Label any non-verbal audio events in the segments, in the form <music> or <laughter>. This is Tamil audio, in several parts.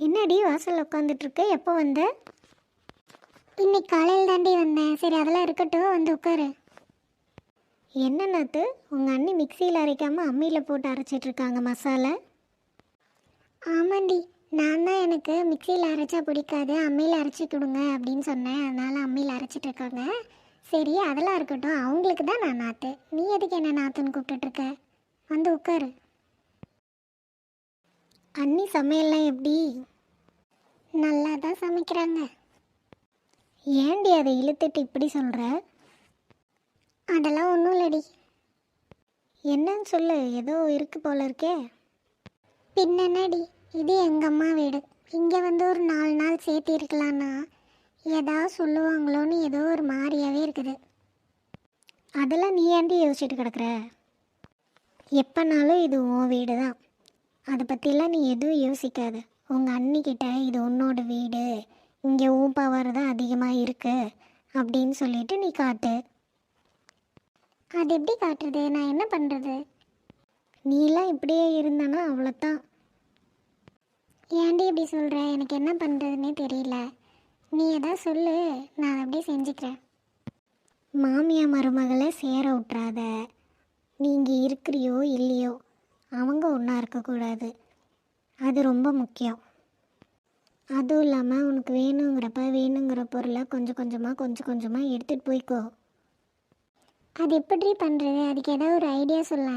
என்னடி வாசல் உட்காந்துட்டு இருக்க எப்போ வந்த? இன்னைக்கு காலையில் தாண்டி வந்தேன். சரி அதெல்லாம் இருக்கட்டும். வந்து உட்காரு என்ன நாத்து உங்கள் அண்ணி மிக்சியில் அரைக்காமல் அம்மியில் போட்டு அரைச்சிட்டு இருக்காங்க மசாலா? ஆமாண்டி. நான் தான் எனக்கு மிக்சியில் அரைச்சா பிடிக்காது. அம்மியில் அரைச்சி கொடுங்க அப்படின்னு சொன்னேன். அதனால் அம்மியில் அரைச்சிட்டு இருக்காங்க சரி அதெல்லாம் இருக்கட்டும். அவங்களுக்கு தான் நான் நாத்து. நீ எதுக்கு என்ன நாத்துன்னு கூப்பிட்டுட்டு இருக்க வந்து உட்காரு அண்ணி சமையல்லாம் எப்படி? நல்லா தான் சமைக்கிறாங்க. ஏண்டி அதை இழுத்துட்டு இப்படி சொல்கிற அதெல்லாம் ஒன்றும் இல்லடி. என்னன்னு சொல்லு ஏதோ இருக்கு போல இருக்கே. பின்னடி இது எங்கள் அம்மா வீடு. இங்கே வந்து ஒரு நாலு நாள் சேர்த்து இருக்கலான்னா ஏதாவது சொல்லுவாங்களோன்னு ஏதோ ஒரு மாதிரியாகவே இருக்குது. அதெல்லாம் நீ ஏண்டி யோசிச்சுட்டு கிடக்குற? எப்போனாலும் இது உன் வீடு தான் அதை பற்றிலாம் நீ எதுவும் யோசிக்காத. உங்கள் அண்ணிக்கிட்ட இது உன்னோட வீடு. இங்கே உன் பவர் தான் அதிகமாக இருக்கு. அப்படின்னு சொல்லிட்டு நீ காட்டு. அது எப்படி காட்டுறது? நான் என்ன பண்ணுறது நீலாம் இப்படியே இருந்தனா? அவ்வளோத்தான் ஏன்டி இப்படி சொல்கிற எனக்கு என்ன பண்ணுறதுன்னே தெரியல. நீ எதாவது சொல்லு. நான் அதை அப்படியே செஞ்சுக்கிறேன். மாமியா மருமகளை சேர விட்றாத நீங்கள் இருக்கிறியோ இல்லையோ? அவங்க ஒன்றா இருக்கக்கூடாது. அது ரொம்ப முக்கியம். அதுவும் இல்லாமல் உனக்கு வேணுங்கிறப்ப வேணுங்கிற பொருளை கொஞ்சம் கொஞ்சமாக கொஞ்சம் கொஞ்சமாக எடுத்துகிட்டு போய்க்கோ. அது எப்படி பண்ணுறது அதுக்கு ஏதாவது ஒரு ஐடியா சொல்ல.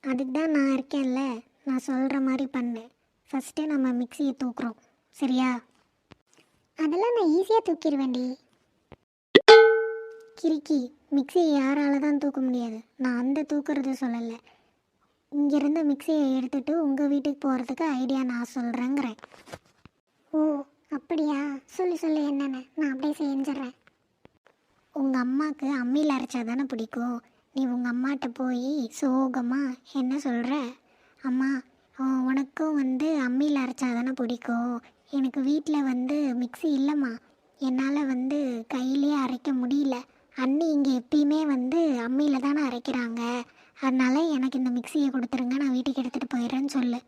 அதுக்கு தான் நான் இருக்கேன்ல. நான் சொல்கிற மாதிரி பண்ணு. ஃபஸ்ட்டு நம்ம மிக்சியை தூக்குறோம். சரியா? அதெல்லாம் நான் ஈஸியாக தூக்கிடுவேன்டி. கிறுக்கி மிக்சியை யாரால தான் தூக்க முடியாது. நான் அந்த தூக்குறது சொல்லலை. இங்கேருந்து மிக்சியை எடுத்துட்டு உங்கள் வீட்டுக்கு போகிறதுக்கு ஐடியா நான் சொல்கிறேங்கிறேன் ஓ அப்படியா? சொல்லி சொல்லி என்னென்ன. நான் அப்படியே செஞ்சிட்றேன். உங்கள் அம்மாவுக்கு அம்மியில் அரைச்சா தானே பிடிக்கும்? நீ உங்கள் அம்மாட்ட போய் சோகமாக என்ன சொல்கிற அம்மா உனக்கும் வந்து அம்மியில் அரைச்சா தானே பிடிக்கும்? எனக்கு வீட்டில் வந்து மிக்ஸி இல்லைம்மா. என்னால் வந்து கையிலே அரைக்க முடியல அண்ணி இங்கே எப்பயுமே வந்து அம்மியில் தானே அரைக்கிறாங்க அதனால எனக்கு இந்த மிக்ஸியை கொடுத்துருங்க நான் வீட்டுக்கு எடுத்துகிட்டு சொல்லு.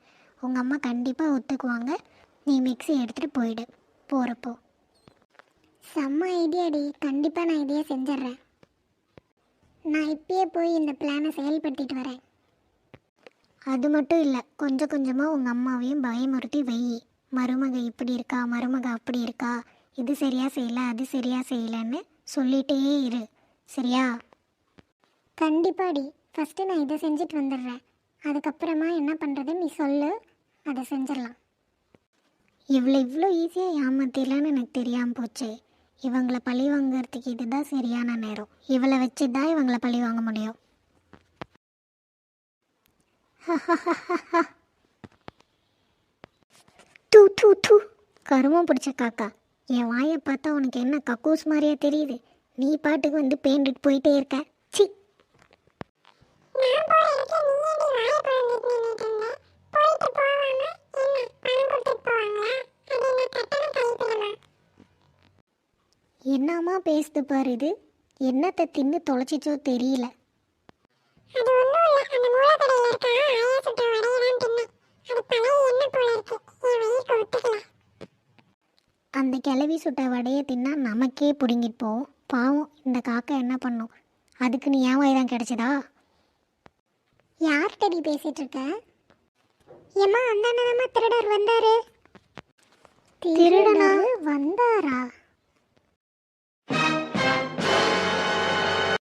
உங்கள் அம்மா கண்டிப்பாக ஒத்துக்குவாங்க. நீ மிக்ஸி எடுத்துகிட்டு போயிடு. போகிறப்போ செம்ம ஐடியாடி கண்டிப்பாக நான் இதையே செஞ்சிட்றேன். நான் இப்பயே போய் இந்த பிளானை செயல்படுத்திட்டு வரேன். அது மட்டும் இல்லை. கொஞ்சம் கொஞ்சமாக உங்கள் அம்மாவையும் பயமுறுத்தி வை. மருமக இப்படி இருக்கா? மருமக அப்படி இருக்கா? இது சரியாக செய்யல அது சரியாக செய்யலைன்னு சொல்லிட்டே இரு. சரியா? கண்டிப்பாடி ஃபஸ்ட்டு நான் இதை செஞ்சுட்டு வந்துடுறேன். அதுக்கப்புறமா என்ன பண்ணுறது நீ சொல்லு. அதை செஞ்சிடலாம். இவ்வளோ இவ்வளோ ஈஸியாக ஏமாத்திடலான்னு எனக்கு தெரியாமல் போச்சு. இவங்களை பழி வாங்குறதுக்கு இதுதான் சரியான நேரம். இவளை வச்சு தான் இவங்களை பழி வாங்க முடியும். <laughs> தூ தூ தூ. கருமம் பிடிச்ச காக்கா. என் வாயை பார்த்தா உனக்கு என்ன கக்கூஸ் மாதிரியே தெரியுது? நீ பாட்டுக்கு வந்து பேண்டுட்டு போயிட்டே இருக்க. சி. என்னம்மா பேசுது பாரு இது? என்னத்தை தின்னு தொலைச்சிச்சோ தெரியல. அது ஒன்றும் இல்லை. அந்த கிளவி சுட்ட வடையை தின்னா நமக்கே பிடுங்கிட்டு போகும் பாவம் இந்த காக்கா என்ன பண்ணும்? அதுக்கு நீ ஏன் தான் கிடச்சதா? யார்கிட்டடி பேசிட்டு இருக்க ஏம்மா அந்த அண்ணனம்மா திருடர் வந்தாரு திருடனா?